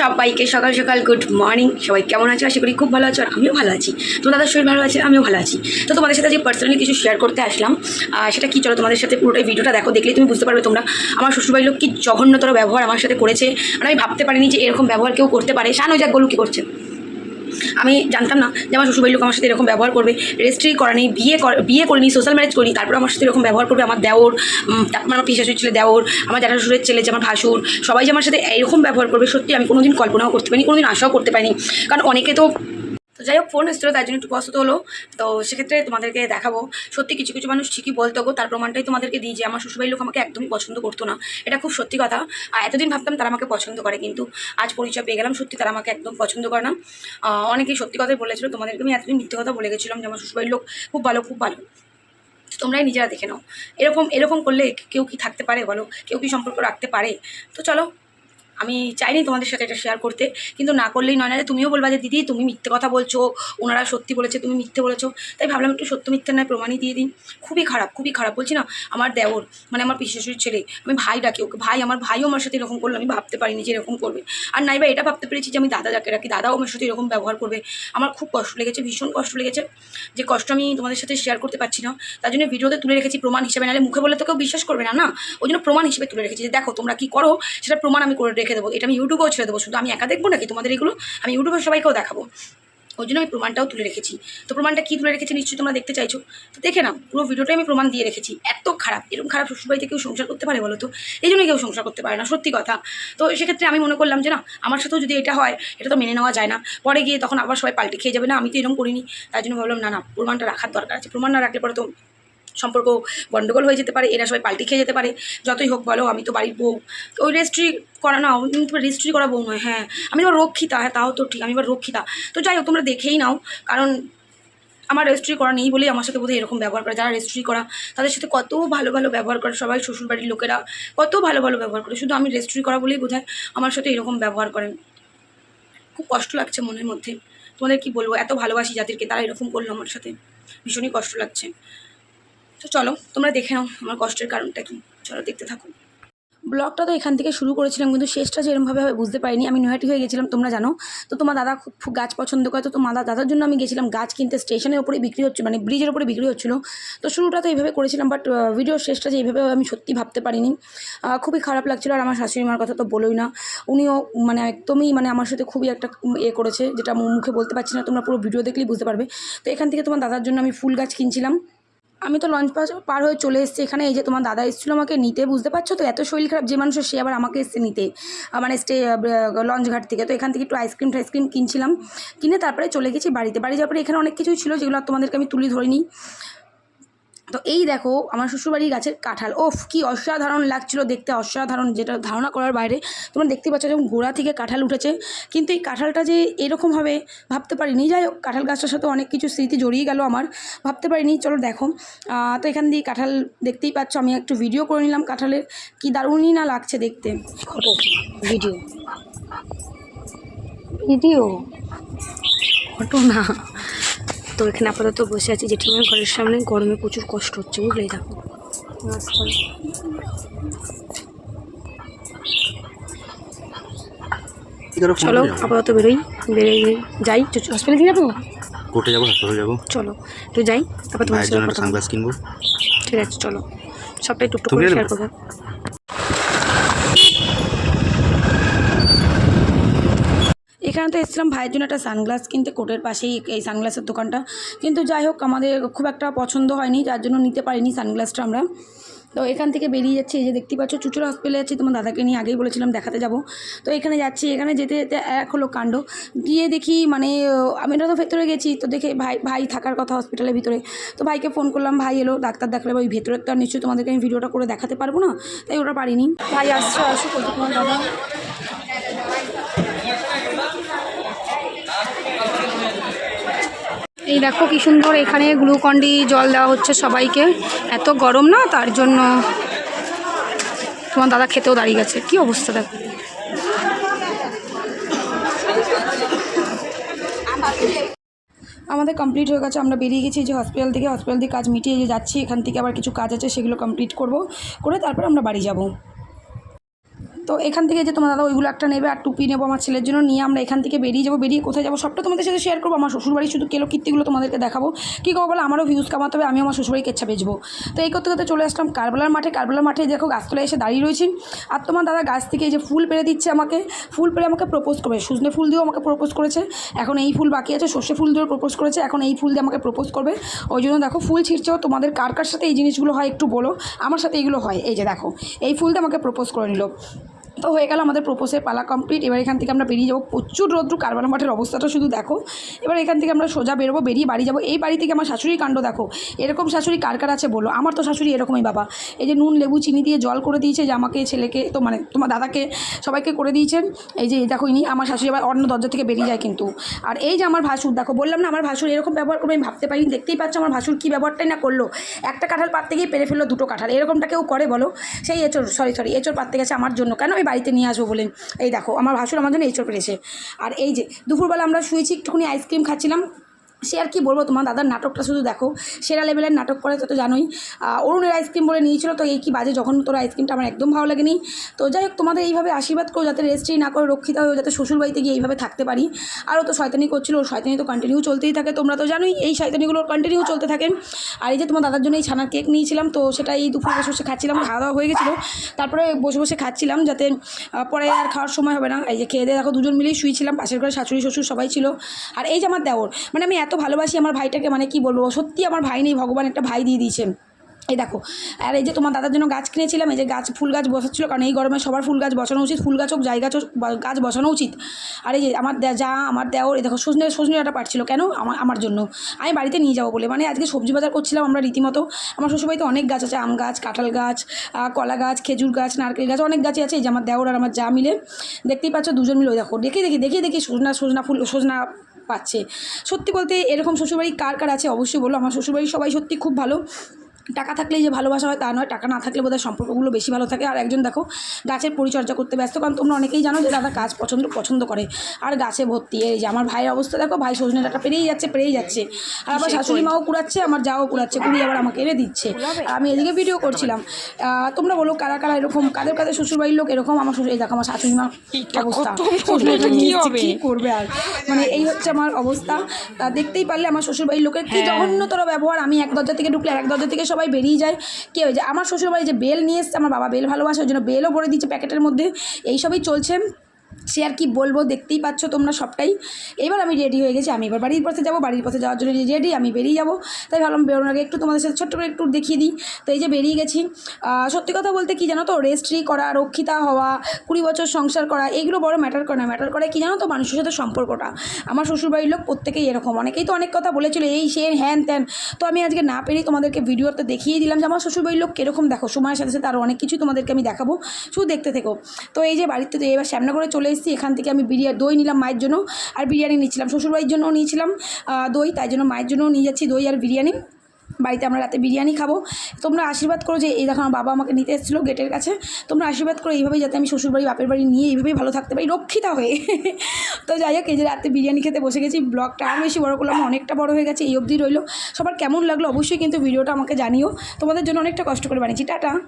সবাইকে সকাল সকাল গুড মর্নিং। সবাই কেমন আছে? আশা করি খুব ভালো আছো আর আমিও ভালো আছি। তো দাদার শরীর ভালো আছে? আমিও ভালো আছি। তো তোমাদের সাথে যে পার্সোনালি কিছু শেয়ার করতে আসলাম। সেটা কি চলো তোমাদের সাথে পুরোটাই ভিডিওটা দেখো দেখলে তুমি বুঝতে পারবে তোমরা। আমার শ্বশুরবাড়ির লোক কি জঘন্যতর ব্যবহার আমার সাথে করেছে। মানে আমি ভাবতে পারিনি যে এরকম ব্যবহার কেউ করতে পারে। শান ওই যাক কী করছে। আমি জানতাম না যে আমার শ্বশুরবাড়ির লোক আমার সাথে এরকম ব্যবহার করবে রেজিস্ট্রি করা নেই, বিয়ে বিয়ে করিনি সোশ্যাল ম্যারেজ করি তারপর আমার সাথে এরকম ব্যবহার করবে আমার দেওর তারপর আমার পিসাশুর ছেলে দেওর, আমার জ্যাঠা শ্বশুরের ছেলে, যে আমার ভাসুর, সবাই যে আমার সাথে এরকম ব্যবহার করবে, সত্যি আমি কোনোদিন কল্পনাও করতে পারিনি, কোনোদিন আশাও করতে পারিনি। কারণ অনেকে তো তো যাই হোক ফোন এসেছিল, তাই জন্য একটু কষ্ট হলো। তো সেক্ষেত্রে তোমাদেরকে দেখাবো। সত্যি কিছু কিছু মানুষ ঠিকই বলতো গো, তার প্রমাণটাই তোমাদেরকে দিই যে আমার শ্বশুরবাড়ির লোক আমাকে একদমই পছন্দ করতো না। এটা খুব সত্যি কথা। আর এতদিন ভাবতাম তারা আমাকে পছন্দ করে, কিন্তু আজ পরিচয় পেয়ে গেলাম, সত্যি তারা আমাকে একদম পছন্দ করে না। অনেকেই সত্যি কথাই বলেছিল, তোমাদেরকে আমি এতদিন মিথ্যে কথা বলে গেছিলাম যে আমার শ্বশুরবাড়ির লোক খুব ভালো খুব ভালো। তোমরাই নিজেরা দেখে নাও। এরকম এরকম করলে কেউ কি থাকতে পারে বলো? কেউ কি সম্পর্ক রাখতে পারে? তো চলো আমি চাইনি তোমাদের সাথে এটা শেয়ার করতে, কিন্তু না করলেই নয়। না তুমিও বলবা যে, দিদি, তুমি মিথ্যে কথা বলছো, ওনারা সত্যি বলেছে, তুমি মিথ্যে বলেছ। তাই ভাবলাম একটু সত্য মিথ্যে নয় প্রমাণই দিয়ে দিন খুবই খারাপ খুবই খারাপ। বলছি না, আমার দেওর মানে আমার পিসেশ্বরীর ছেলে, আমি ভাই ডাকি ওকে, ভাই, আমার ভাইও আমার সাথে এরকম করল, আমি ভাবতে পারিনি যে এরকম করবে। আর নাইবা এটা ভাবতে পেরেছি যে, আমি দাদা যাকে রাখি, দাদাও আমার সাথে এরকম ব্যবহার করবে। আমার খুব কষ্ট লেগেছে, ভীষণ কষ্ট লেগেছে। যে কষ্ট আমি তোমাদের সাথে শেয়ার করতে পারছি না, তার জন্য ভিডিওতে তুলে রেখেছি প্রমাণ হিসেবে। নাহলে মুখে বলে তো কেউ বিশ্বাস করবে না না? ওই জন্য প্রমাণ হিসেবে তুলে রেখেছি যে, দেখো, তোমরা কি করো সেটা প্রমাণ আমি করে রেখে দেবো। এটা আমি ইউটিউবেও ছেড়ে দেবো। শুধু আমি একা দেখব নাকি তোমাদের এগুলো? আমি ইউটিউবে সবাইকেও দেখাবো। ওই জন্য আমি প্রমাণটাও তুলে রেখেছি। তো প্রমাণটা কী তুলে রেখেছি নিশ্চয়ই তোমরা দেখতে চাইছো? তো দেখে নাও, পুরো ভিডিওটাই আমি প্রমাণ দিয়ে রেখেছি। এত খারাপ। এরকম খারাপ শ্বশুরবাড়িতে কেউ সংসার করতে পারে বলো তো? এই জন্যই কেউ সংসার করতে পারে না, সত্যি কথা। তো সেক্ষেত্রে আমি মনে করলাম যে না, আমার সাথেও যদি এটা হয়, এটা তো মেনে নেওয়া যায় না। পরে গিয়ে তখন আবার সবাই পাল্টে খেয়ে যাবে। না, আমি তো এরকম করিনি। তাই জন্য ভাবলাম, না না, প্রমাণটা রাখার দরকার আছে। প্রমাণ না রাখলে পরে তো সম্পর্ক গণ্ডগোল হয়ে যেতে পারে, এরা সবাই পাল্টি খেয়ে যেতে পারে, যতই হোক বলো, আমি তো বাড়ির বউ। ওই রেজিস্ট্রি করা না রেজিস্ট্রি করা বউ নয় হ্যাঁ। আমি এবার রক্ষিতা হ্যাঁ তাও তো ঠিক, আমি এবার রক্ষিতা। তো যাই হোক, তোমরা দেখেই নাও, কারণ আমার রেজিস্ট্রি করা নেই বলেই আমার সাথে বোধহয় এরকম ব্যবহার করে। যারা রেজিস্ট্রি করা, তাদের সাথে কত ভালো ভালো ব্যবহার করে, সবাই শ্বশুরবাড়ির লোকেরা কত ভালো ভালো ব্যবহার করে। শুধু আমি রেজিস্ট্রি করা বলেই বোধহয় আমার সাথে এরকম ব্যবহার করেন খুব কষ্ট লাগছে মনের মধ্যে। তোমাদের কি বলব, এত ভালোবাসি যাদেরকে, তারা এরকম করল আমার সাথে। ভীষণই কষ্ট লাগছে। তো চলো, তোমরা দেখে নাও আমার কষ্টের কারণটা কি। চলো, দেখতে থাকো। ব্লগটা তো এখান থেকে শুরু করেছিলাম, কিন্তু শেষটা যেরকমভাবে হবে বুঝতে পারিনি। আমি নৈহাটি হয়ে গেছিলাম, তোমরা জানো। তো তোমার দাদা খুব গাছ পছন্দ করে, তো তোমার দাদার জন্য আমি গেছিলাম গাছ কিনতে। স্টেশনের ওপরে বিক্রি হচ্ছে মানে ব্রিজের ওপরে বিক্রি হচ্ছিল। তো শুরুটা তো এইভাবে করেছিলাম বাট ভিডিওর শেষটা যে এইভাবে আমি সত্যি ভাবতে পারিনি। খুবই খারাপ লাগছিল, আর আমার শাশুড়ি মার কথা তো বলোই না। উনিও মানে একদমই মানে আমার সাথে খুবই একটা এ করেছে, যেটা মুখে বলতে পারছি না, তোমরা পুরো ভিডিও দেখলেই বুঝতে পারবে। তো এখান থেকে তোমার দাদার জন্য আমি ফুল গাছ কিনছিলাম। আমি তো লঞ্চ পাস পার হয়ে চলে এসেছি এখানে। এই যে তোমার দাদা এসেছিল আমাকে নিতে, বুঝতে পারছ তো? এত শরীর খারাপ, যে মানুষের সে আবার আমাকে এসছে নিতে। মানে স্টে লঞ্চ ঘাট থেকে। তো এখান থেকে একটু আইসক্রিম টাইসক্রিম কিনছিলাম। কিনে তারপরে চলে গেছি বাড়িতে। বাড়ি যাওয়ার পরে এখানে অনেক কিছুই ছিল যেগুলো তোমাদেরকে আমি তুলে ধরিনি। তো এই দেখো আমার শ্বশুরবাড়ির গাছের কাঁঠাল। ওফ কি অসাধারণ লাগছিল দেখতে অসাধারণ যেটা ধারণা করার বাইরে। তোমরা দেখতে পাচ্ছ যেমন গোড়া থেকে কাঁঠাল উঠেছে। কিন্তু এই কাঁঠালটা যে এরকম হবে ভাবতে পারিনি। যাই হোক কাঁঠাল গাছটার সাথে অনেক কিছু স্মৃতি জড়িয়ে গেল আমার। ভাবতে পারিনি চলো দেখো। তো এখান দিয়ে কাঁঠাল দেখতেই পাচ্ছ আমি একটু ভিডিও করে নিলাম কাঁঠালের। কি দারুণই না লাগছে দেখতে। ফটো ভিডিও ভিডিও ফটো না। তো এখানে আপাতত বসে আছি জেঠিমার ঘরের সামনে গরমে প্রচুর কষ্ট হচ্ছে বুঝলেই দেখো। চলো আপাতত বেরোই বেরোই যাই হসপিটালে দিয়ে যাব? কোর্টে যাব হাসপাতালে যাব। চলো একটু যাই তারপর তোমার সাথে কথা কিনবো। ঠিক আছে চলো। সবটাই টুকটুক করে শেয়ার করব। তো এসেছিলাম, ভাইয়ের জন্য একটা সানগ্লাস কিনতে কোর্টের পাশেই এই সানগ্লাসের দোকানটা। কিন্তু যাই হোক, আমাদের খুব একটা পছন্দ হয়নি, যার জন্য নিতে পারিনি সানগ্লাসটা আমরা। তো এখান থেকে বেরিয়ে যাচ্ছি, এই যে দেখতে পাচ্ছ চুচুর হসপিটালে যাচ্ছি, তোমার দাদাকে নিয়ে আগেই বলেছিলাম দেখাতে যাব। তো এখানে যাচ্ছি, এখানে যেতে যেতে এক হলো কাণ্ড। গিয়ে দেখি মানে আমি তো ভেতরে গেছি, তো দেখে ভাই ভাই থাকার কথা হসপিটালের ভিতরে। তো ভাইকে ফোন করলাম, ভাই এলো, ডাক্তার দেখালে ওই ভেতরের তো আর নিশ্চয়ই তোমাদেরকে আমি ভিডিওটা করে দেখাতে পারব না? তাই ওটা পারিনি। ভাই আসছো আসো দাদা। এই দেখো কি সুন্দর এখানে গ্লুকন্ডি জল দেওয়া হচ্ছে সবাইকে। এত গরম না? তার জন্য তোমার দাদা খেতেও দাঁড়িয়ে গেছে। কি অবস্থা দেখো। আমাদের কমপ্লিট হয়ে গেছে। আমরা বেরিয়ে গেছি যে হসপিটাল থেকে। হসপিটাল থেকে কাজ মিটিয়ে যে যাচ্ছি, এখান থেকে আবার কিছু কাজ আছে, সেগুলো কমপ্লিট করব। করে তারপর আমরা বাড়ি যাব। তো এখান থেকে যে তোমার দাদা ওইগুলো একটা নেবে আর টুপি নেব আমার ছেলের জন্য, নিয়ে আমরা এখান থেকে বেরিয়ে যাব, বেরিয়ে কোথায় যাব সবটা তোমাদের সাথে শেয়ার করব। আমার শ্বশুরবাড়ি শুধু কেলো কীর্তিগুলো তোমাদেরকে দেখাবো। কী করব বলো? আমারও ভিউজ কামাতে হবে, আমিও আমার শ্বশুরবাড়ি কেচ্ছা বেচবো। তো এই করতে করতে চলে আসলাম কারবেলার মাঠে। কারবেলার মাঠে দেখো গাছতলায় এসে দাঁড়িয়ে রয়েছি। আর তোমার দাদা গাছ থেকে এই যে ফুল পেরে দিচ্ছে আমাকে, ফুল পেরে আমাকে প্রপোজ করবে। সুজনে ফুল দিয়েও আমাকে প্রপোজ করেছে। এখন এই ফুল বাকি আছে, সর্ষে ফুল দিয়েও প্রপোজ করেছে। এখন এই ফুল দিয়ে আমাকে প্রপোজ করবে। ওই জন্য দেখো ফুল ছিঁড়ছেও তোমাদের কার কার সাথে এই জিনিসগুলো হয় একটু বলো। আমার সাথে এইগুলো হয়। এই যে দেখো, এই ফুল দিয়ে আমাকে প্রপোজ করে নিল। তো হয়ে গেল আমাদের প্রপোজের পালা কমপ্লিট। এবার এখান থেকে আমরা বেরিয়ে যাব। প্রচুর রোদ্রু, কারবালা মাঠের অবস্থাটা শুধু দেখো। এবার এখান থেকে আমরা সোজা বেরোবো, বেরিয়ে বাড়ি যাব। এই বাড়ি থেকে আমার শাশুড়ি কাণ্ড দেখো। এরকম শাশুড়ি কার কার আছে বলো? আমার তো শাশুড়ি এরকমই বাবা। এই যে নুন, লেবু, চিনি দিয়ে জল করে দিয়েছে যে আমাকে, ছেলেকে, তো মানে তোমার দাদাকে সবাইকে করে দিয়েছেন। এই যে দেখো ইনি, আমার শাশুড়ি আবার অন্য দরজা থেকে বেরিয়ে যায় কিন্তু। আর এই যে আমার ভাসুর, দেখো, বললাম না আমার ভাসুর এরকম ব্যবহার করবে, আমি ভাবতে পারি দেখতেই পাচ্ছ আমার ভাসুর কী ব্যবহারটাই না করল। একটা কাঁঠাল পারতে গিয়ে পেরে ফেলল দুটো কাঁঠাল। এরকমটা কেউ করে বলো? সেই এচোর সরি সরি এচোর পারতে গেছে আমার জন্য। কেন আমি বাড়িতে নিয়ে আসব বলে এই দেখো, আমার ভাসুর আমার জন্য এই চোখ পেরেছে আর এই যে, দুপুরবেলা আমরা শুয়েছি, একটুখানি আইসক্রিম খাচ্ছিলাম। সে আর কি বলব, তোমার দাদার নাটকটা শুধু দেখো। সেরা লেভেলের নাটক করে তো জানোই। অরুণের আইসক্রিম বলে নিয়েছিল, তো এই কি বাজে যখন তোর আইসক্রিমটা আমার একদম ভালো লাগেনি। তো যাই হোক, তোমাদের এইভাবে আশীর্বাদ করো, যাতে রেস্ট্রি না করে, রক্ষিত হয়ে যাতে শ্বশুরবাড়িতে গিয়ে এইভাবে থাকতে পারি। আরও তো শয়তানি করছিল, ওর শয়তানি তো কন্টিনিউ চলতেই থাকে, তোমরা তো জানোই, এই শয়তানিগুলো কন্টিনিউ চলতে থাকে। আর এই যে তোমার দাদার জন্য এই ছানার কেক নিয়েছিলাম, তো সেটা এই দুপুরে বসে বসে খাচ্ছিলাম খাওয়া দাওয়া হয়ে গেছিল। তারপরে বসে বসে খাচ্ছিলাম, যাতে পরে আর খাওয়ার সময় হবে না। এই যে খেয়ে দিয়ে দেখো, দুজন মিলেই শুয়েছিলাম, পাশের ঘরে শাশুড়ি, শ্বশুর সবাই ছিল। আর এই যে আমার দেওর মানে আমি এত ভালোবাসি আমার ভাইটাকে মানে কি বলব? সত্যি আমার ভাই নেই, ভগবান একটা ভাই দিয়ে দিয়েছেন এই দেখো, আর এই যে তোমার দাদার জন্য গাছ কিনেছিলাম, এই যে গাছ, ফুল গাছ বসাচ্ছিলো, কারণ এই গরমে সবার ফুল গাছ বসানো উচিত, ফুল গাছ হোক, জায়গা হোক গাছ বসানো উচিত। আর এই যে আমার যা আমার দেওর, এই দেখো, সজনে সজনে ডাঁটা পাচ্ছিলো কেন? আমার আমার জন্য। আমি বাড়িতে নিয়ে যাব বলে মানে আজকে সবজি বাজার করছিলাম আমরা রীতিমতো। আমার শ্বশুরবাড়িতে অনেক গাছ আছে, আম গাছ, কাঁঠাল গাছ কলা গাছ, খেজুর গাছ, নারকেল গাছ, অনেক গাছই আছে, এই যে আমার দেওর আর আমার যা মিলে। দেখতেই পাচ্ছ, দুজন মিলে দেখো দেখে দেখি দেখি দেখি, সজনা সজনা ফুল সজনা পাচ্ছে। সত্যি বলতে এরকম শ্বশুরবাড়ি কার কার আছে? অবশ্যই বলো। আমার শ্বশুরবাড়ি সবাই সত্যি খুব ভালো। টাকা থাকলেই যে ভালোবাসা হয় তা নয় টাকা না থাকলে বোধহয় সম্পর্কগুলো বেশি ভালো থাকে। আর একজন দেখো গাছের পরিচর্যা করতে ব্যস্ত কারণ তোমরা অনেকেই জানো যে দাদা গাছ পছন্দ পছন্দ করে। আর গাছে ভর্তি এই যে আমার ভাইয়ের অবস্থা দেখো ভাই সজনে ডাটা পেরেই যাচ্ছে পেরেই যাচ্ছে। আর আমার শাশুড়ি মাও কুড়াচ্ছে আমার যাও কুড়াচ্ছে কুড়ি আবার আমাকে এনে দিচ্ছে। আমি এদিকে ভিডিও করছিলাম। তোমরা বলো কারা কারা এরকম কাদের কাদের শ্বশুরবাড়ির লোক এরকম? আমার শ্বশুর দেখো আমার শাশুড়ি মা অবস্থা। কি করবে আর? মানে এই হচ্ছে আমার অবস্থা। তা দেখতেই পারলে আমার শ্বশুরবাড়ির লোকের কি জঘন্যতর ব্যবহার? আমি এক দরজা থেকে ঢুকলে এক দরজা থেকে সবাই বেরিয়ে যায়। কে হয়ে যায় আমার শ্বশুরবাড়ি যে বেল নিয়ে এসছে, আমার বাবা বেল ভালোবাসে, ওই জন্য বেলও ভরে দিচ্ছে প্যাকেটের মধ্যে। এইসবই চলছে। সে আর কি বলব দেখতেই পাচ্ছ তোমরা সবটাই। এবার আমি রেডি হয়ে গেছি, আমি এবার বাড়ির পথে যাব, বাড়ির পথে যাওয়ার জন্য রেডি আমি বেরিয়ে যাব। তাই ভাবলাম বেরোনোর আগে একটু তোমাদের সাথে ছোট্ট করে একটু দেখিয়ে দিই। তো এই যে বেরিয়ে গেছি সত্যি কথা বলতে কি জানো তো রেস্ট্রি করা, রক্ষিতা হওয়া, কুড়ি বছর সংসার করা, এগুলো বড় ম্যাটার করে না। ম্যাটার করে কি জানো তো, মানুষের সাথে সম্পর্কটা। আমার শ্বশুরবাড়ির লোক প্রত্যেকেই এরকম। অনেকেই তো অনেক কথা বলেছিল, এই সে, হ্যান ত্যান। তো আমি আজকে না পেরেই তোমাদেরকে ভিডিওতে দেখিয়ে দিলাম যে, আমার শ্বশুরবাড়ির লোক কীরকম? দেখো, সময়ের সাথে সাথে আরও অনেক কিছুই তোমাদেরকে আমি দেখাবো। শুধু দেখতে থেকো। তো এই যে বাড়িতে তো এবার শ্যামনগরে চলে এসেছি এখান থেকে আমি বিরিয়ানি দই নিলাম মায়ের জন্য আর বিরিয়ানি নিচ্ছিলাম। শ্বশুরবাড়ির জন্যও নিয়েছিলাম দই, তাই জন্য মায়ের জন্যও নিয়ে যাচ্ছি দই আর বিরিয়ানি। বাড়িতে আমরা রাতে বিরিয়ানি খাব। তোমরা আশীর্বাদ করো যে, এই দেখো আমার বাবা আমাকে নিতে এসেছিল গেটের কাছে। তোমরা আশীর্বাদ করো, এইভাবেই যাতে আমি শ্বশুরবাড়ি, বাপের বাড়ি নিয়ে এইভাবেই ভালো থাকতে পারি, রক্ষিতা হয়ে। তো যাই হোক, এই যে রাতে বিরিয়ানি খেতে বসে গেছি, ব্লগটা আরও বেশি বড় করলাম, অনেকটা বড় হয়ে গেছে, এই অবধি রইল। সবার কেমন লাগল অবশ্যই কিন্তু ভিডিওটা আমাকে জানিও। তোমাদের জন্য অনেকটা কষ্ট করে বানিয়েছি। টাটা!